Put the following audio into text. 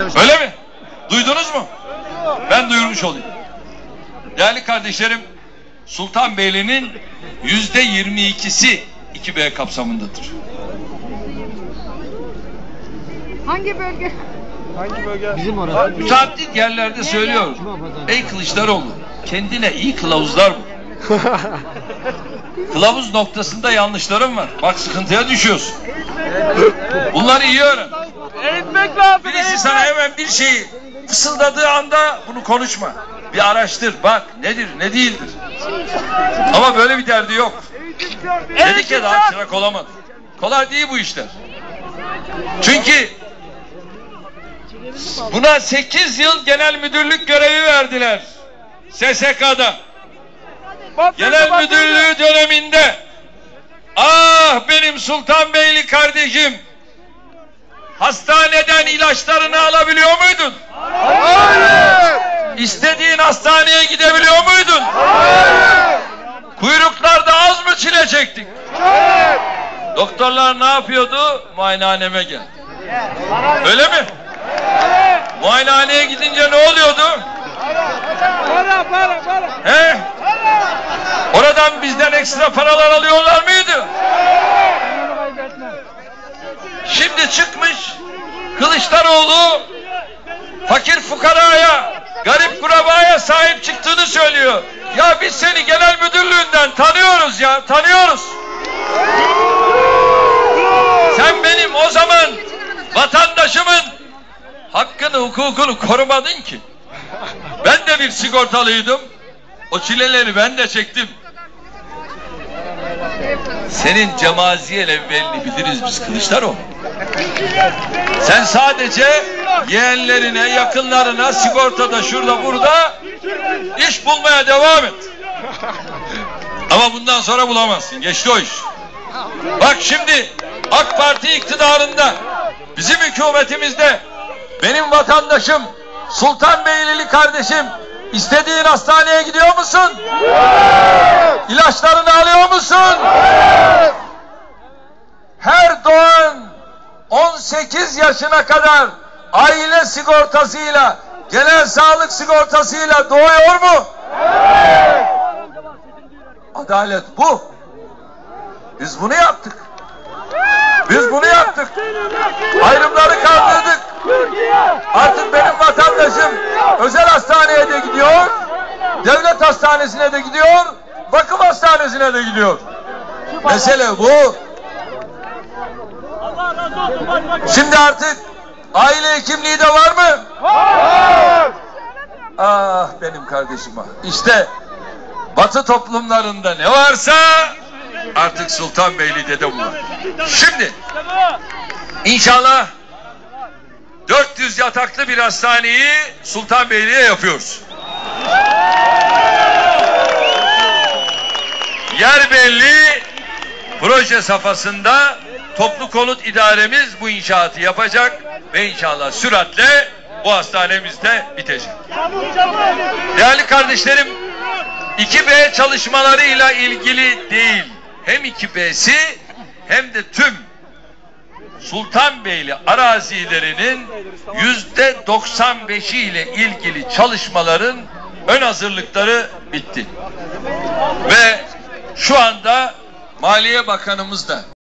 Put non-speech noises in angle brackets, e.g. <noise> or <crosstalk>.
Öyle mi? Duydunuz mu? Ben duyurmuş olayım. Değerli kardeşlerim, Sultanbeyli'nin yüzde 22'si 2B kapsamındadır. Hangi bölge? Hangi bölge? Bizim orada. Müteaddit yerlerde söylüyor. Ey Kılıçdaroğlu, kendine iyi kılavuzlar bul. <laughs> Kılavuz noktasında yanlışlarım var. Bak sıkıntıya düşüyorsun. Bunları iyi öğren. Eğitmek lazım. Birisi sana hemen bir şeyi fısıldadığı anda bunu konuşma. Bir araştır, bak nedir, ne değildir. Ama böyle bir derdi yok. Dedik ya daha çırak olamadı. Kolay değil bu işler. Çünkü buna 8 yıl genel müdürlük görevi verdiler. SSK'da. Genel müdürlüğü döneminde ah benim Sultanbeyli kardeşim hastaneden ilaçlarını alabiliyor muydun? Hayır. İstediğin hastaneye gidebiliyor muydun? Kuyruklarda az mı çile çektik? Evet. Doktorlar ne yapıyordu? Muayenehaneme gel. Öyle mi? Muayenehaneye gidince ne oluyordu? Para para para. He? Oradan bizden ekstra paralar alıyorlar mıydı? Şimdi çıkmış Kılıçdaroğlu fakir fukaraya, garip kurabaya sahip çıktığını söylüyor. Ya biz seni genel müdürlüğünden tanıyoruz ya, tanıyoruz. Sen benim o zaman vatandaşımın hakkını, hukukunu korumadın ki. Ben de bir sigortalıydım. O çileleri ben de çektim. Senin cemaziyel evvelini biliriz biz Kılıçdaroğlu. Sen sadece yeğenlerine, yakınlarına, sigortada, şurada, burada iş bulmaya devam et. Ama bundan sonra bulamazsın. Geçti o iş. Bak şimdi AK Parti iktidarında, bizim hükümetimizde benim vatandaşım, Sultanbeylili kardeşim istediğin hastaneye gidiyor musun? İlaçlarını alıyor musun? Her doğan 18 yaşına kadar aile sigortasıyla, genel sağlık sigortasıyla doğuyor mu? Adalet bu. Biz bunu yaptık. Biz bunu yaptık. Ayrımları kaldırdık. Artık benim vatandaşım özel hastaneye de gidiyor, devlet hastanesine de gidiyor, bakım hastanesine de gidiyor. Mesele bu. Şimdi artık aile hekimliği de var mı? Hayır. Ah benim kardeşim ah. İşte Batı toplumlarında ne varsa artık Sultanbeyli'de de var. Şimdi inşallah 400 yataklı bir hastaneyi Sultanbeyli'ye yapıyoruz. Proje safhasında toplu konut idaremiz bu inşaatı yapacak ve inşallah süratle bu hastanemiz de bitecek. Değerli kardeşlerim, 2B çalışmalarıyla ilgili değil, hem 2B'si hem de tüm Sultanbeyli arazilerinin yüzde 95'i ile ilgili çalışmaların ön hazırlıkları bitti. Ve şu anda Maliye Bakanımız da